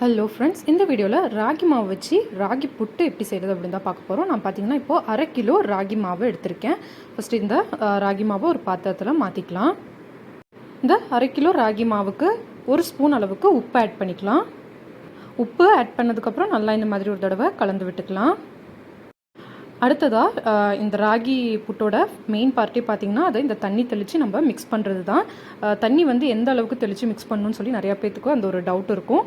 Hello friends இந்த வீடியோவில் ராகி மாவு வச்சு ராகி புட்டு எப்படி செய்கிறது அப்படின்னு தான் பார்க்க போகிறோம் நான் பார்த்தீங்கன்னா இப்போது அரை கிலோ ராகி மாவு எடுத்திருக்கேன். ஃபஸ்ட்டு இந்த ராகி மாவை ஒரு பாத்திரத்தில் மாற்றிக்கலாம் இந்த அரை கிலோ ராகி மாவுக்கு ஒரு ஸ்பூன் அளவுக்கு உப்பு ஆட் பண்ணிக்கலாம். உப்பு ஆட் பண்ணதுக்கப்புறம் நல்லா இந்த மாதிரி ஒரு தடவை கலந்து விட்டுக்கலாம். அடுத்ததாக இந்த ராகி புட்டோட மெயின் பார்ட்டே பார்த்தீங்கன்னா அதை இந்த தண்ணி தெளித்து நம்ம மிக்ஸ் பண்ணுறது தான் தண்ணி வந்து எந்த அளவுக்கு தெளித்து மிக்ஸ் பண்ணணும்னு சொல்லி நிறையா பேத்துக்கும் அந்த ஒரு டவுட் இருக்கும்.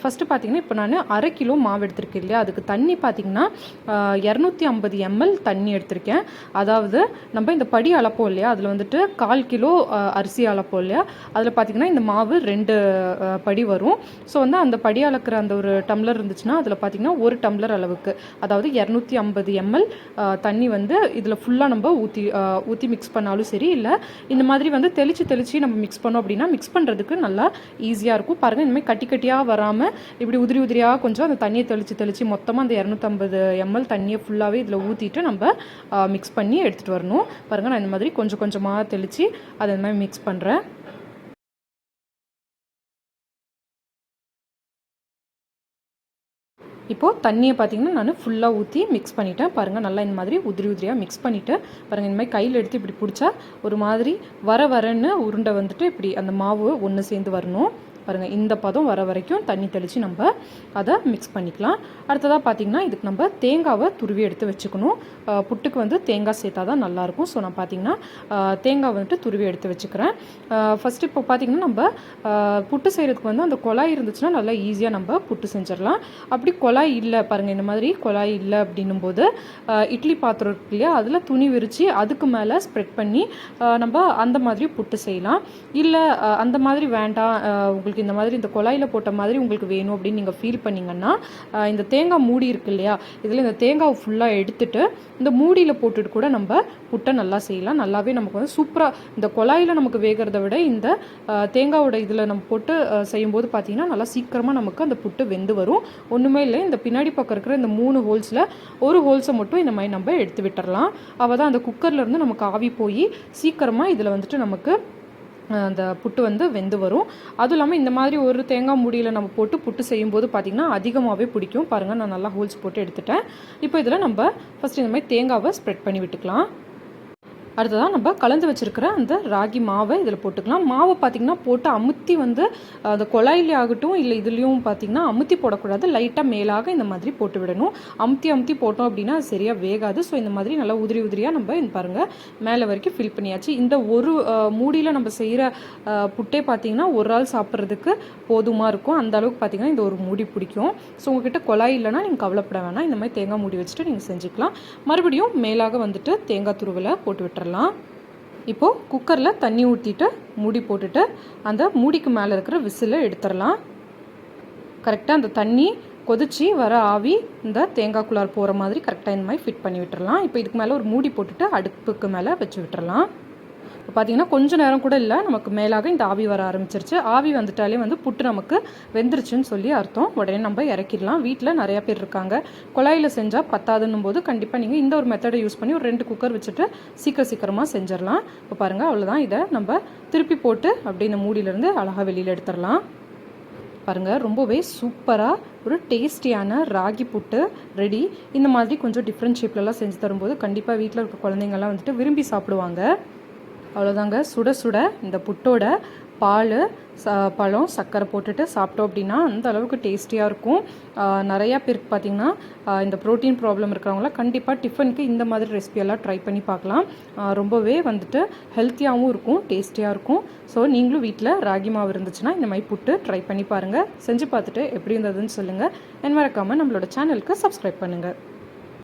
ஃபஸ்ட்டு பார்த்தீங்கன்னா இப்போ நான் அரை கிலோ மாவு எடுத்திருக்கேன் இல்லையா? அதுக்கு தண்ணி பார்த்தீங்கன்னா இரநூத்தி ஐம்பது எம்எல் தண்ணி எடுத்திருக்கேன். அதாவது நம்ம இந்த படி அளப்போம் இல்லையா? அதில் வந்துட்டு கால் கிலோ அரிசி அளப்போம் இல்லையா? அதில் பார்த்தீங்கன்னா இந்த மாவு ரெண்டு படி வரும். ஸோ வந்து அந்த படி அளக்கிற அந்த ஒரு டம்ளர் இருந்துச்சுன்னா அதில் பார்த்தீங்கன்னா ஒரு டம்ளர் அளவுக்கு. அதாவது இரநூத்தி ஐம்பது எம்எல் தண்ணி வந்து இதில் ஃபுல்லாக நம்ம ஊற்றி ஊற்றி மிக்ஸ் பண்ணாலும் சரி இல்லை இந்த மாதிரி வந்து தெளித்து தெளித்து நம்ம மிக்ஸ் பண்ணோம் அப்படின்னா மிக்ஸ் பண்ணுறதுக்கு நல்லா ஈஸியாக இருக்கும். பாருங்கள் இனிமேல் கட்டி கட்டியாக வராமல் இப்படி உதிரி உதிரியாக கொஞ்சம் அந்த தண்ணியை தெளித்து தெளித்து மொத்தமாக அந்த இரநூத்தம்பது எம்எல் தண்ணியை ஃபுல்லாகவே இதில் ஊற்றிட்டு நம்ம மிக்ஸ் பண்ணி எடுத்துகிட்டு வரணும். பாருங்கள் நான் இந்த மாதிரி கொஞ்சம் கொஞ்சமாக தெளித்து அதை இந்த மாதிரி மிக்ஸ் பண்ணுறேன் இப்போது தண்ணியை பார்த்தீங்கன்னா நான் ஃபுல்லாக ஊற்றி மிக்ஸ் பண்ணிட்டேன். பாருங்கள் நல்லா இந்த மாதிரி உதிரி உதிரியாக மிக்ஸ் பண்ணிவிட்டு பாருங்கள் இந்த மாதிரி கையில் எடுத்து இப்படி பிடிச்சா ஒரு மாதிரி வர வரன்னு உருண்டை வந்துட்டு இப்படி அந்த மாவு ஒன்று சேர்ந்து வரணும். பாருங்கள் இந்த பதம் வர வரைக்கும் தண்ணி தெளித்து நம்ம அதை மிக்ஸ் பண்ணிக்கலாம். அடுத்ததாக பார்த்தீங்கன்னா இதுக்கு நம்ம தேங்காவை துருவி எடுத்து வச்சுக்கணும். புட்டுக்கு வந்து தேங்காய் சேர்த்தா தான் நல்லாயிருக்கும். ஸோ நான் பார்த்தீங்கன்னா தேங்காய் வந்துட்டு துருவி எடுத்து வச்சுக்கிறேன். ஃபஸ்ட்டு இப்போ பார்த்தீங்கன்னா நம்ம புட்டு செய்கிறதுக்கு வந்து அந்த குழாய் இருந்துச்சுன்னா நல்லா ஈஸியாக நம்ம புட்டு செஞ்சிடலாம். அப்படி குழாய் இல்லை பாருங்கள் இந்த மாதிரி குழாய் இல்லை அப்படின்னும் போது இட்லி பாத்திரம் இருக்கு இல்லையா அதில் துணி விரித்து அதுக்கு மேலே ஸ்ப்ரெட் பண்ணி நம்ம அந்த மாதிரி புட்டு செய்யலாம். இல்லை அந்த மாதிரி வேண்டாம் உங்களுக்கு உங்களுக்கு இந்த மாதிரி இந்த குழாயில் போட்ட மாதிரி உங்களுக்கு வேணும் அப்படின்னு நீங்கள் ஃபீல் பண்ணிங்கன்னா இந்த தேங்காய் மூடி இருக்கு இல்லையா? இதில் இந்த தேங்காவை ஃபுல்லாக எடுத்துட்டு இந்த மூடியில் போட்டுட்டு கூட நம்ம புட்டை நல்லா செய்யலாம். நல்லாவே நமக்கு வந்து சூப்பராக இந்த குழாயில் நமக்கு வேகிறத விட இந்த தேங்காவோட இதில் நம்ம போட்டு செய்யும்போது பார்த்தீங்கன்னா நல்லா சீக்கிரமாக நமக்கு அந்த புட்டு வெந்து வரும். ஒன்றுமே இல்லை இந்த பின்னாடி பக்கம் இருக்கிற இந்த மூணு ஹோல்ஸில் ஒரு ஹோல்ஸை மட்டும் இந்த மாதிரி நம்ம எடுத்து விட்டுறலாம். அவள் தான் அந்த குக்கர்லேருந்து நமக்கு ஆவி போய் சீக்கிரமாக இதில் வந்துட்டு நமக்கு அந்த புட்டு வந்து வெந்து வரும். அதுவும் இல்லாமல் இந்த மாதிரி ஒரு தேங்காய் மூடியில் நம்ம போட்டு புட்டு செய்யும்போது பார்த்திங்கன்னா அதிகமாகவே பிடிக்கும். பாருங்கள் நான் நல்லா ஹோல்ஸ் போட்டு எடுத்துட்டேன். இப்போ இதில் நம்ம ஃபஸ்ட் இந்த மாதிரி தேங்காவை ஸ்ப்ரெட் பண்ணி விட்டுக்கலாம். அடுத்ததாக நம்ம கலந்து வச்சுருக்கிற அந்த ராகி மாவை இதில் போட்டுக்கலாம். மாவை பார்த்திங்கன்னா போட்டு அமுத்தி வந்து அந்த குழாயிலே ஆகட்டும் இல்லை இதுலேயும் பார்த்திங்கன்னா அமுத்தி போடக்கூடாது. லைட்டாக மேலாக இந்த மாதிரி போட்டு விடணும். அமுத்தி அமுத்தி போட்டோம் அப்படின்னா அது சரியாக வேகாது. ஸோ இந்த மாதிரி நல்லா உதிரி உதிரியாக நம்ம இந்த பாருங்கள் மேலே வரைக்கும் ஃபில் பண்ணியாச்சு. இந்த ஒரு மூடியில் நம்ம செய்கிற புட்டே பார்த்திங்கன்னா ஒரு ஆள் சாப்பிட்றதுக்கு போதுமாக இருக்கும். அந்த அளவுக்கு பார்த்திங்கன்னா இந்த ஒரு மூடி பிடிக்கும். ஸோ உங்ககிட்ட குழாய் இல்லைன்னா நீங்கள் கவலைப்பட வேணாம். இந்த மாதிரி தேங்காய் மூடி வச்சுட்டு நீங்கள் செஞ்சுக்கலாம். மறுபடியும் மேலாக வந்துட்டு தேங்காய் துருவில் போட்டு விட்டுறலாம் இப்போது குக்கரில் தண்ணி ஊற்றிட்டு மூடி போட்டுட்டு அந்த மூடிக்கு மேலே இருக்கிற விசிலை எடுத்துடலாம். கரெக்டாக அந்த தண்ணி கொதிச்சு வர ஆவி இந்த தேங்காய் குழார் போகிற மாதிரி கரெக்டாக இந்த மாதிரி ஃபிட் பண்ணி விட்டுறலாம் இப்போ இதுக்கு மேலே ஒரு மூடி போட்டுட்டு அடுப்புக்கு மேலே வச்சு விட்டுறலாம் இப்போ பார்த்தீங்கன்னா கொஞ்சம் நேரம் கூட இல்லை. நமக்கு மேலாக இந்த ஆவி வர ஆரம்பிச்சிருச்சு. ஆவி வந்துட்டாலே வந்து புட்டு நமக்கு வெந்துருச்சுன்னு சொல்லி அர்த்தம். உடனே நம்ம இறக்கிடலாம். வீட்டில் நிறையா பேர் இருக்காங்க. குழாயில் செஞ்சால் பத்தாதுன்னும் போது கண்டிப்பாக நீங்கள் இந்த ஒரு மெத்தடை யூஸ் பண்ணி ஒரு ரெண்டு குக்கர் வச்சுட்டு சீக்கிரம் சீக்கிரமாக செஞ்சிடலாம். இப்போ பாருங்கள் அவ்வளோதான் இதை நம்ம திருப்பி போட்டு அப்படியே இந்த மூடியிலேருந்து அழகாக வெளியில் எடுத்துடலாம். பாருங்கள் ரொம்பவே சூப்பராக ஒரு டேஸ்டியான ராகி புட்டு ரெடி. இந்த மாதிரி கொஞ்சம் டிஃப்ரெண்ட் ஷேப்லலாம் செஞ்சு தரும்போது கண்டிப்பாக வீட்டில் இருக்க குழந்தைங்கள்லாம் வந்துட்டு விரும்பி சாப்பிடுவாங்க. அவ்வளோதாங்க சுட சுட இந்த புட்டோட பால் ச பழம் சர்க்கரை போட்டுட்டு சாப்பிட்டோம் அப்படின்னா அந்த அளவுக்கு டேஸ்டியாக இருக்கும். நிறையா பேருக்கு பார்த்திங்கன்னா இந்த ப்ரோட்டீன் ப்ராப்ளம் இருக்கிறவங்களாம் கண்டிப்பாக டிஃபனுக்கு இந்த மாதிரி ரெசிபியெல்லாம் ட்ரை பண்ணி பார்க்கலாம். ரொம்பவே வந்துட்டு ஹெல்த்தியாகவும் இருக்கும் டேஸ்டியாக இருக்கும். ஸோ நீங்களும் வீட்டில் ராகி மாவு இருந்துச்சுன்னா இந்த மாதிரி புட்டு ட்ரை பண்ணி பாருங்கள் செஞ்சு பார்த்துட்டு எப்படி இருந்ததுன்னு சொல்லுங்கள் என் மறக்காமல் நம்மளோட சேனலுக்கு சப்ஸ்கிரைப் பண்ணுங்கள்